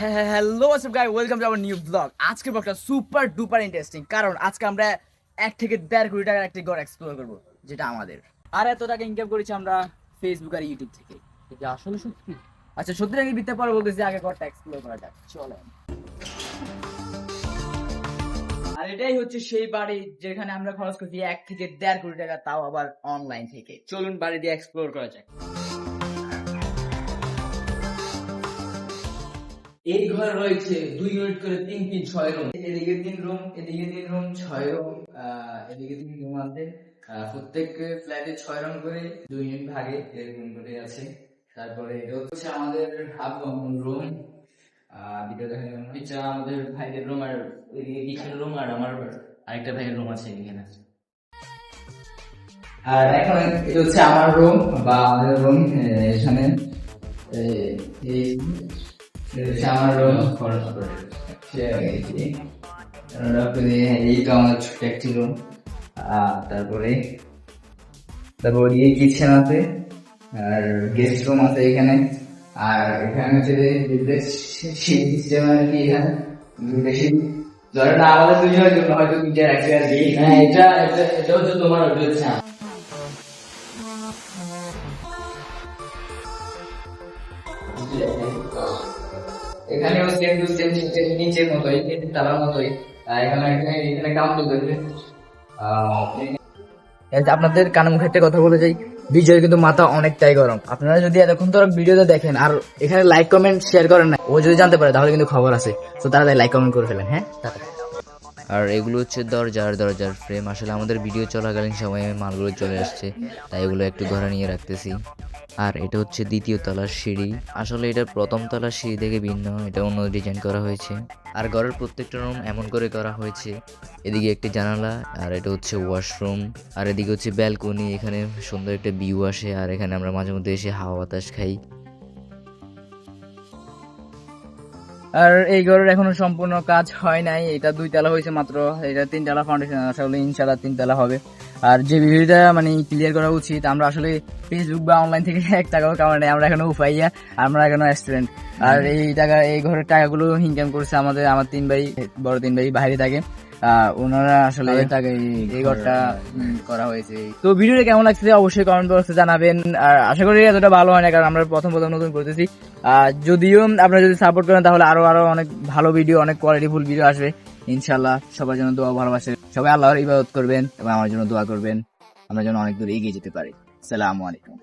হ্যাঁ হ্যাঁ hello what's up guy welcome to our new blog আজকের ব্লগটা সুপার ডুপার ইন্টারেস্টিং কারণ আজকে আমরা এক থেকে দেড় কোটি টাকার একটি ঘর এক্সপ্লোর করব, যেটা আমাদের। আর এত টাকা ইনকাম করেছি আমরা ফেসবুক আর ইউটিউব থেকে। এটা আসলে সত্যি আচ্ছা সত্যি নাকি বিতে পরে বলতেছি, আগে ঘরটা এক্সপ্লোর করা যাক চলে আর এটাই হচ্ছে সেই বাড়ি যেখানে আমরা খরচ করছি এক থেকে দেড় কোটি টাকা, তাও আবার অনলাইন থেকে। চলুন বাড়ি দিয়ে এক্সপ্লোর করা যাক। এই ঘর রয়েছে দুই ইউনিট করে তিন তিন ছয় রুম এদিকে তিন রুম এদিকে তিন রুম ছয় রুম এদিকে তিন রুম আছে। প্রত্যেক ফ্ল্যাটে ছয় রুম করে দুই ইউনিট ভাগে এরকম করে আছে। তারপরে এটা হচ্ছে আমাদের হাফ রুম ভিডিও দেখা এটা আমাদের ভাইদের রুম আর এদিকে কিচেন রুম আর আমার আরেকটা ভাইয়ের রুম আছে এখানে। আর এখন এটা হচ্ছে আমার রুম বা আমাদের রুম এখানে আমার রুম তারপরে এই তো আমার ছোট একটি রুম তারপরে তারপর এই কিচেন আছে আর গেস্ট রুম আছে এখানে। আর এখানে হচ্ছে যে সিস্টেম আর কি এখানে। বেশি ধরেন আমাদের দুজনের জন্য হয়তো তিনটা রাখছে আর কি হ্যাঁ এটা এটা হচ্ছে তোমার হচ্ছে। এখানেও সেম টু সেম নিচের মতোই তালার মতোই। এখানে এখানে কাম চলতেছে আপনাদের কানে মুখে একটা কথা বলে যাই বিজয়ের কিন্তু মাথা অনেকটাই গরম। আপনারা যদি এতক্ষণ ধরো ভিডিওটা দেখেন, আর এখানে লাইক কমেন্ট শেয়ার করেন না, ও যদি জানতে পারে, তাহলে কিন্তু খবর আছে। তো তাড়াতাড়ি লাইক কমেন্ট করে ফেলেন হ্যাঁ। আর এগুলো হচ্ছে দরজার দরজার ফ্রেম আসলে আমাদের ভিডিও চলাকালীন সময়ে মালগুলো চলে আসছে, তাই এগুলো একটু ধরে নিয়ে রাখতেছি। আর এটা হচ্ছে দ্বিতীয় তলার সিঁড়ি। আসলে এটা প্রথম তলার সিঁড়ি থেকে ভিন্ন, এটা অন্য ডিজাইন করা হয়েছে। আর ঘরের প্রত্যেকটা রুম এমন করে করা হয়েছে। এদিকে একটি জানালা, আর এটা হচ্ছে ওয়াশরুম আর এদিকে হচ্ছে ব্যালকনি এখানে সুন্দর একটা ভিউ আসে। আর এখানে আমরা মাঝে মধ্যে এসে হাওয়া বাতাস খাই। আর এই ঘরের এখনও সম্পূর্ণ কাজ হয় নাই। এটা দুই তলা হয়েছে মাত্র। এটা তিন তলা ফাউন্ডেশন আসলে ইনশাল্লাহ তিন তলা হবে। আর যে ভিডিওটা মানে ক্লিয়ার করা উচিত আমরা আসলে ফেসবুক বা অনলাইন থেকে এক টাকাও কামাই নেই আমরা এখনও উপাইয়া আমরা এখনও স্টুডেন্ট আর এই টাকা এই ঘরের টাকাগুলো ইনকাম করছে আমাদের আমার তিন ভাই বড় তিন ভাই বাইরে থাকে। ওনারা আসলে এই ঘরটা করা হয়েছে। তো ভিডিওটা কেমন লাগছে অবশ্যই কমেন্ট বক্সে জানাবেন। আর আশা করি এতটা ভালো হয় না কারণ আমরা প্রথম প্রথম নতুন করতেছি। আর যদিও আপনারা যদি সাপোর্ট করেন তাহলে আরও আরও অনেক ভালো ভিডিও অনেক কোয়ালিটিফুল ভিডিও আসবে। ইনশাল্লাহ সবার জন্য দোয়া ভালোবাসে। সবাই আল্লাহর ইবাদত করবেন এবং আমার জন্য দোয়া করবেন। আমরা যেন অনেক দূর এগিয়ে যেতে পারি। সালামু আলাইকুম।